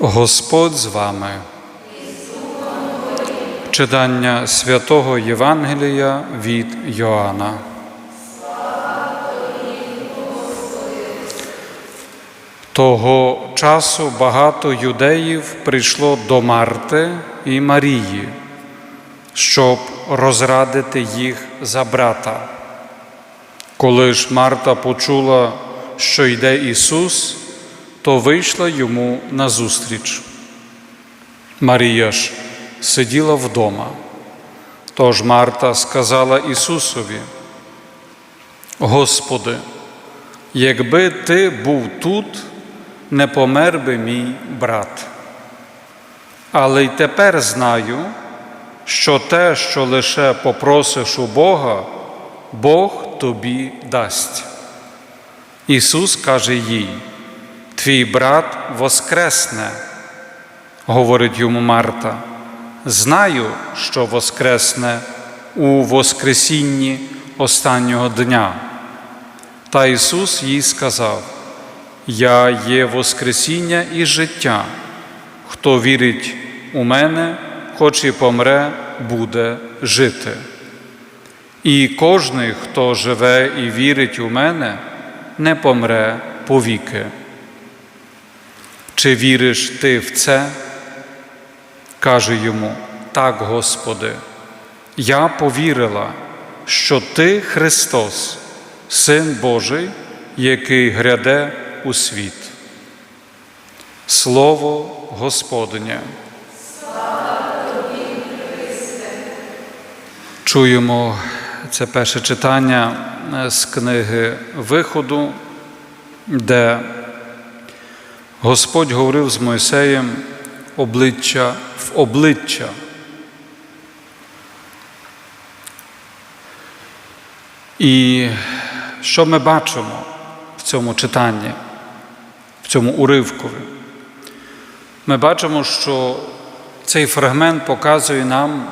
Господь з вами. Читання святого Євангелія від Йоанна. Того часу багато юдеїв прийшло до Марти і Марії, щоб розрадити їх за брата. Коли ж Марта почула, що йде Ісус, то вийшла йому назустріч. Марія ж сиділа вдома. Тож Марта сказала Ісусові: Господи, якби Ти був тут, не помер би мій брат. Але й тепер знаю, що те, що лише попросиш у Бога, Бог тобі дасть. Ісус каже їй, Твій брат воскресне, говорить йому Марта. Знаю, що воскресне у Воскресінні останнього дня. Та Ісус їй сказав: Я є Воскресіння і життя. Хто вірить у мене, хоч і помре, буде жити. І кожний, хто живе і вірить у мене, не помре повіки. Чи віриш ти в це? Каже йому, так, Господи, я повірила, що Ти Христос, Син Божий, який гряде у світ. Слово Господнє. Чуємо це перше читання з книги Виходу, де Господь говорив з Мойсеєм обличчя в обличчя. І що ми бачимо в цьому читанні, в цьому уривкові? Ми бачимо, що цей фрагмент показує нам,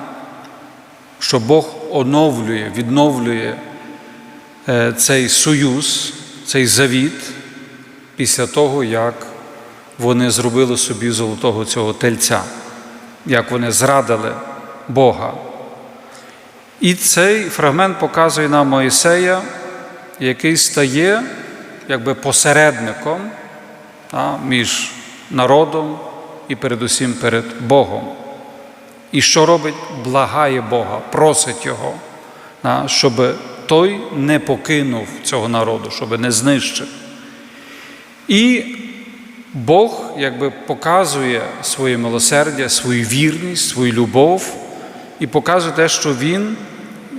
що Бог оновлює, відновлює е, цей союз, цей завіт після того, як вони зробили собі золотого цього тельця, як вони зрадили Бога. І цей фрагмент показує нам Моїсея, який стає якби посередником а, між народом і передусім перед Богом. І що робить? Благає Бога, просить Його, щоб той не покинув цього народу, щоб не знищив. І Бог якби показує своє милосердя, свою вірність, свою любов і показує те, що Він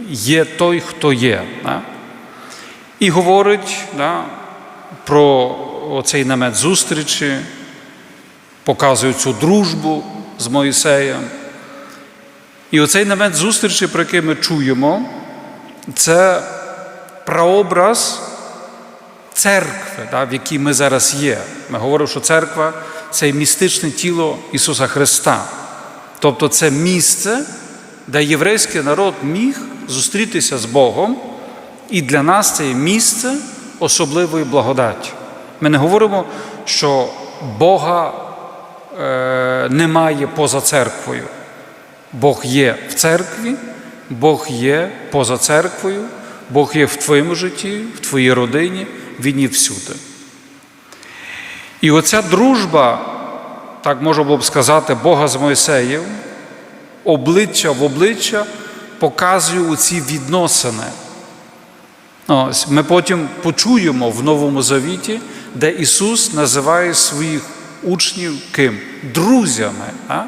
є той, хто є. Да? І говорить да, про оцей намет зустрічі, показує цю дружбу з Моїсеєм. І оцей намет зустрічі, про який ми чуємо, це прообраз церкви, да, в якій ми зараз є. Ми говоримо, що церква це містичне тіло Ісуса Христа. Тобто це місце, де єврейський народ міг зустрітися з Богом, і для нас це є місце особливої благодаті. Ми не говоримо, що Бога е, немає поза церквою. Бог є в церкві, Бог є поза церквою, Бог є в твоєму житті, в твоїй родині, Він є всюди. І оця дружба, так можна було б сказати, Бога з Мойсеєм, обличчя в обличчя показує ці відносини. Ось, Ми потім почуємо в Новому Завіті, де Ісус називає своїх учнів ким? Друзями. А?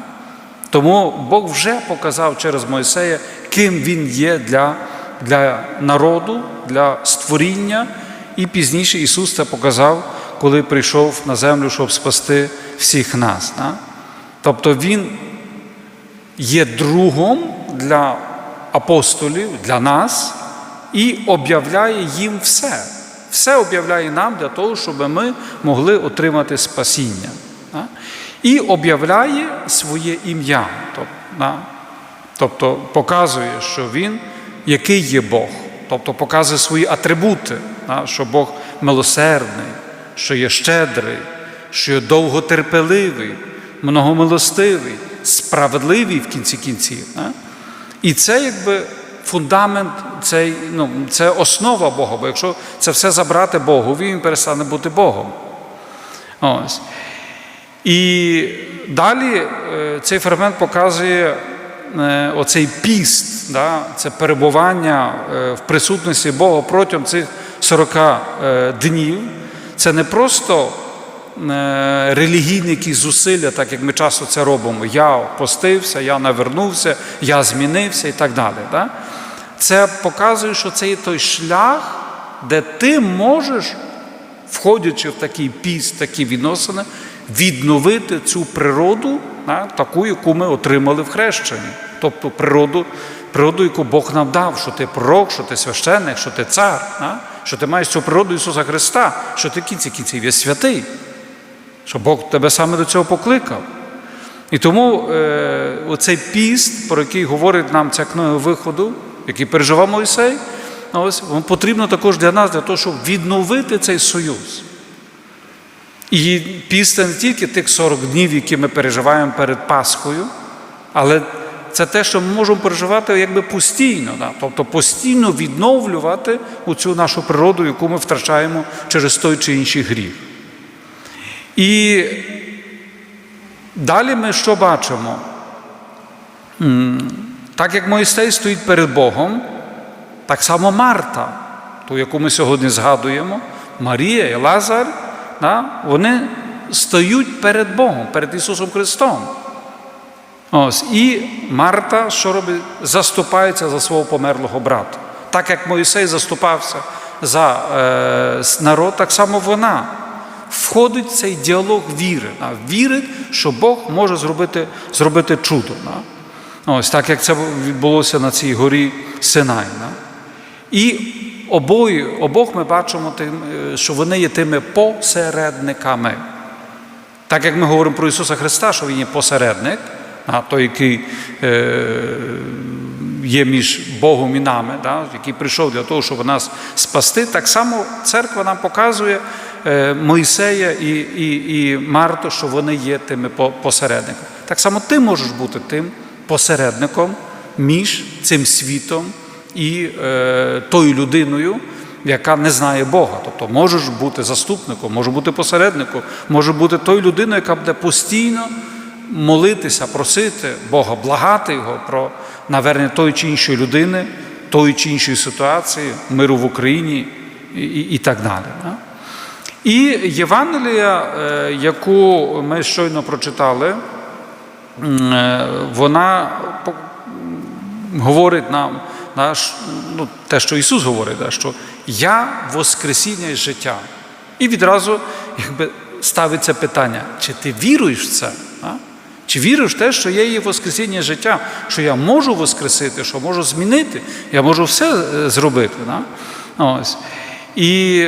Тому Бог вже показав через Мойсея, ким Він є для, для народу, для створіння. І пізніше Ісус це показав, коли прийшов на землю, щоб спасти всіх нас. А? Тобто Він є другом для апостолів, для нас і об'являє їм все. Все об'являє нам для того, щоб ми могли отримати спасіння. І об'являє своє ім'я. Тобто показує, що Він, який є Бог, тобто показує свої атрибути, що Бог милосердний, що є щедрий, що є довготерпеливий, многомилостивий, справедливий в кінці кінців. І це якби фундамент, це, ну, це основа Бога, бо якщо це все забрати Богові, він перестане бути Богом. Ось. І далі е, цей фрагмент показує е, оцей піст, да, це перебування е, в присутності Бога протягом цих 40 е, днів. Це не просто е, релігійні якісь зусилля, так як ми часто це робимо. Я постився, я навернувся, я змінився і так далі. Да? Це показує, що це є той шлях, де ти можеш входячи в такий піст, такі відносини, відновити цю природу, таку, яку ми отримали в хрещенні. Тобто природу, природу, яку Бог нам дав, що ти пророк, що ти священник, що ти цар, що ти маєш цю природу Ісуса Христа, що ти кінці кінців є святий, що Бог тебе саме до цього покликав. І тому е, оцей піст, про який говорить нам ця книга виходу, який переживав Мойсей, ось потрібно також для нас, для того, щоб відновити цей союз. І піст не тільки тих 40 днів, які ми переживаємо перед Пасхою, але це те, що ми можемо переживати якби постійно, да? тобто постійно відновлювати цю нашу природу, яку ми втрачаємо через той чи інший гріх. І далі ми що бачимо? Так як Моїсей стоїть перед Богом, так само Марта, ту, яку ми сьогодні згадуємо, Марія і Лазар, да, вони стоють перед Богом, перед Ісусом Христом. Ось, І Марта, що робить? Заступається за свого померлого брата. Так як Моїсей заступався за е, народ, так само вона входить в цей діалог віри. Да, вірить, що Бог може зробити, зробити чудо. Да. Ось так як це відбулося на цій горі Синай. Да. І обоє, обох ми бачимо, тим, е, що вони є тими посередниками. Так як ми говоримо про Ісуса Христа, що Він є посередник, а той, який е, є між Богом і нами, да, який прийшов для того, щоб нас спасти, так само церква нам показує е, Моїсея і, і, і Марту, що вони є тими по- посередниками. Так само ти можеш бути тим посередником між цим світом і е, тою людиною, яка не знає Бога. Тобто можеш бути заступником, може бути посередником, може бути тою людиною, яка буде постійно молитися, просити Бога, благати Його про навернення тої чи іншої людини, тої чи іншої ситуації, миру в Україні і, і, і так далі. да. І Євангелія, е, яку ми щойно прочитали, е, вона говорить нам да, ш- ну, те, що Ісус говорить, да, що я Воскресіння і життя. І відразу якби, ставиться питання, чи ти віруєш в це? Чи віриш в те, що є Воскресіння життя, що я можу воскресити, що можу змінити, я можу все е, зробити. Да? Ось. І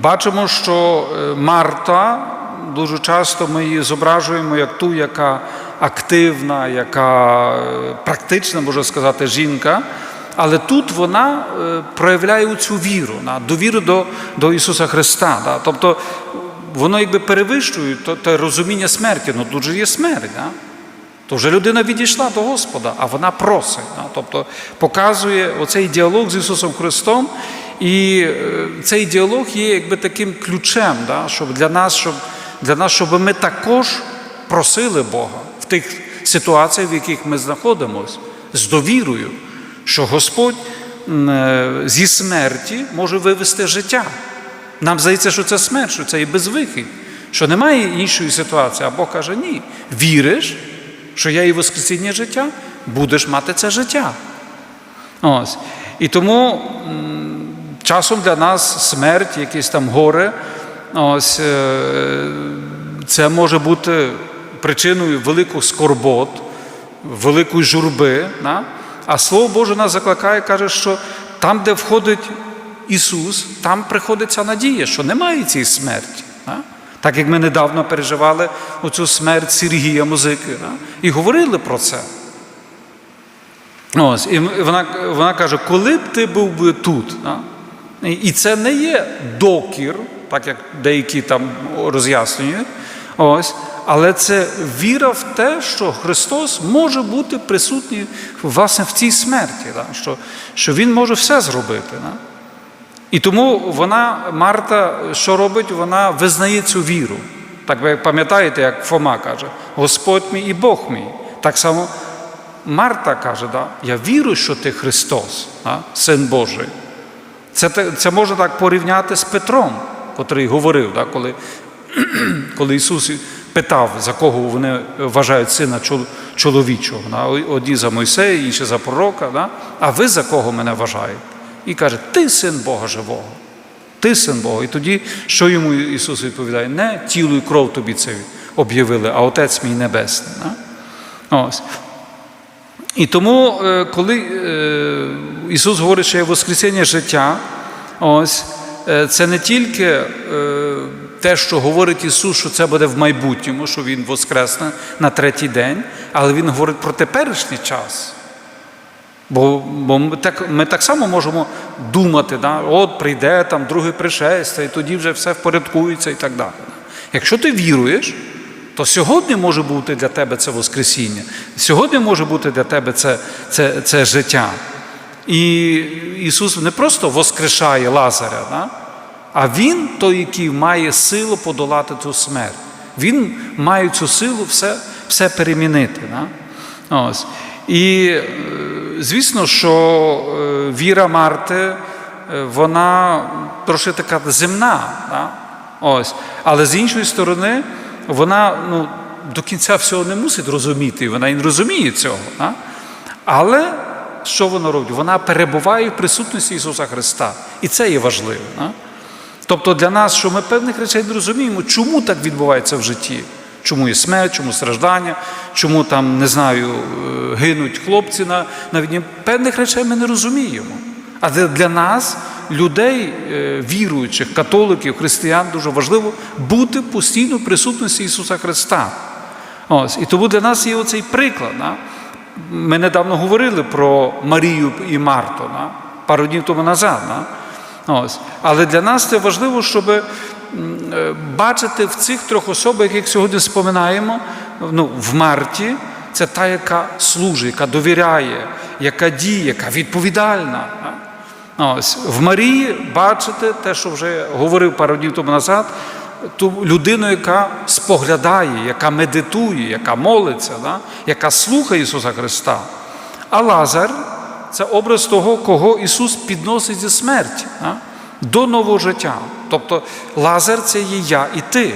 бачимо, що е, Марта дуже часто ми її зображуємо як ту, яка активна, яка е, практична, можна сказати, жінка. Але тут вона проявляє цю віру, довіру до, до Ісуса Христа. Да? Тобто воно якби перевищує то, те розуміння смерті. Ну тут же є смерть. Да? То вже людина відійшла до Господа, а вона просить. Да? Тобто показує оцей діалог з Ісусом Христом. І е, цей діалог є якби таким ключем, да? щоб для нас, щоб для нас, щоб ми також просили Бога в тих ситуаціях, в яких ми знаходимося, з довірою, що Господь е, зі смерті може вивести життя. Нам здається, що це смерть, що це є безвихідь, що немає іншої ситуації. А Бог каже: ні, віриш, що я і Воскресіння життя, будеш мати це життя. Ось. І тому часом для нас смерть, якесь там горе, ось, е, це може бути причиною великих скорбот, великої журби. Да? А Слово Боже нас закликає, каже, що там, де входить Ісус, там приходить ця надія, що немає цієї смерті. Так як ми недавно переживали оцю смерть Сергія музики і говорили про це. Ось, і вона, вона каже, коли б ти був би тут. І це не є докір, так як деякі там роз'яснюють, Ось. Але це віра в те, що Христос може бути присутній власне в цій смерті, що, що Він може все зробити. І тому вона, Марта, що робить? Вона визнає цю віру. Так ви пам'ятаєте, як Фома каже, Господь мій і Бог мій. Так само Марта каже, да, я вірю, що ти Христос, да, Син Божий. Це, це можна так порівняти з Петром, котрий говорив, да, коли, коли Ісус питав, за кого вони вважають сина чоловічого. Да, одні за Мойсея, інші за пророка, да, а ви за кого мене вважаєте? І каже, ти син Бога живого. Ти син Бога. І тоді, що йому Ісус відповідає? Не тіло і кров тобі це об'явили, а Отець мій Небесний. Ось. І тому, е, коли е, Ісус говорить, що є Воскресіння життя, ось, е, це не тільки те, що говорить Ісус, що це буде в майбутньому, що Він воскресне на третій день, але Він говорить про теперішній час. Бо, бо ми, так, ми так само можемо думати, да? от прийде там друге пришестя, і тоді вже все впорядкується і так далі. Якщо ти віруєш, то сьогодні може бути для тебе це Воскресіння, сьогодні може бути для тебе це, це, це життя. І Ісус не просто воскрешає Лазаря, да? а Він той, який має силу подолати цю смерть. Він має цю силу все, все перемінити. Да? Ось. І е, звісно, що е, віра Марти, е, вона трошки така земна. Да? Ось. Але з іншої сторони, вона ну, до кінця всього не мусить розуміти, вона і не розуміє цього. Да? Але що вона робить? Вона перебуває в присутності Ісуса Христа. І це є важливо. Да? Тобто для нас, що ми певних речей не розуміємо, чому так відбувається в житті. Чому є смерть, чому страждання, чому там, не знаю, е, гинуть хлопці на, на війні. Певних речей ми не розуміємо. А для- нас, людей, е, віруючих, католиків, християн, дуже важливо бути постійно в присутності Ісуса Христа. Ось. І тому для нас є оцей приклад. Да? Ми недавно говорили про Марію і Марту, да? пару днів тому назад. Да? Ось. Але для нас це важливо, щоб бачити в цих трьох особах, яких сьогодні споминаємо, ну, в Марті, це та, яка служить, яка довіряє, яка діє, яка відповідальна. Ось. В Марії бачите те, що вже говорив пару днів тому назад, ту людину, яка споглядає, яка медитує, яка молиться, да? яка слухає Ісуса Христа. А Лазар це образ того, кого Ісус підносить зі смерті да? До нового життя. Тобто Лазар це є я і ти.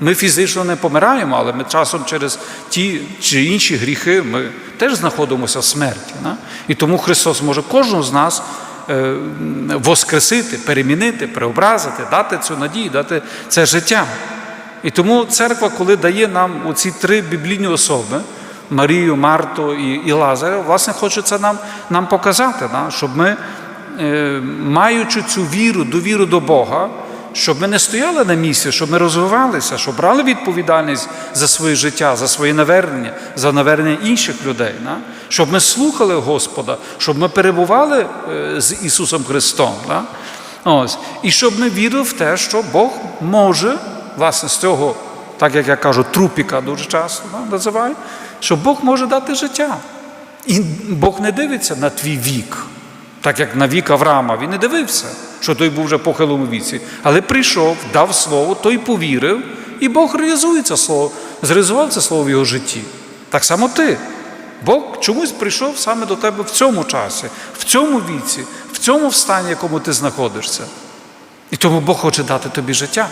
Ми фізично не помираємо, але ми часом через ті чи інші гріхи ми теж знаходимося в смерті. Да? І тому Христос може кожного з нас е, воскресити, перемінити, преобразити, дати цю надію, дати це життя. І тому церква, коли дає нам оці три біблійні особи, Марію, Марту і, і Лазаря, власне, хоче це нам, нам показати, да? щоб ми, маючи цю віру, довіру до Бога, щоб ми не стояли на місці, щоб ми розвивалися, щоб брали відповідальність за своє життя, за своє навернення, за навернення інших людей, да? щоб ми слухали Господа, щоб ми перебували е, з Ісусом Христом. Да? Ось. І щоб ми вірили в те, що Бог може, власне, з цього, так як я кажу, трупіка дуже часто да, називаю, що Бог може дати життя. І Бог не дивиться на твій вік, так як на вік Авраама. Він не дивився, що той був вже похилому віці. Але прийшов, дав слово, той повірив, і Бог реалізує це слово, зреалізував це слово в його житті. Так само ти. Бог чомусь прийшов саме до тебе в цьому часі, в цьому віці, в цьому стані, в якому ти знаходишся. І тому Бог хоче дати тобі життя.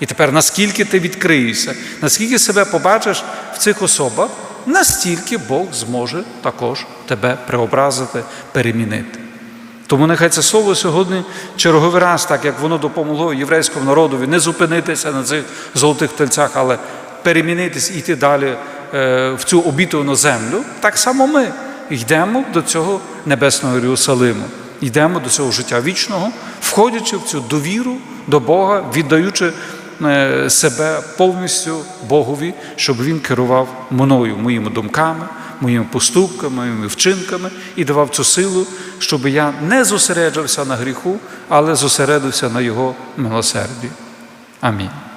І тепер, наскільки ти відкриєшся, наскільки себе побачиш в цих особах, настільки Бог зможе також тебе преобразити, перемінити. Тому нехай це слово сьогодні черговий раз, так як воно допомогло єврейському народові не зупинитися на цих золотих тельцях, але перемінитись і йти далі е, в цю обітовану землю, так само ми йдемо до цього небесного Єрусалиму, йдемо до цього життя вічного, входячи в цю довіру до Бога, віддаючи е, себе повністю Богові, щоб Він керував мною, моїми думками, моїми поступками, моїми вчинками і давав цю силу, щоб я не зосереджався на гріху, але зосередився на Його милосерді. Амінь.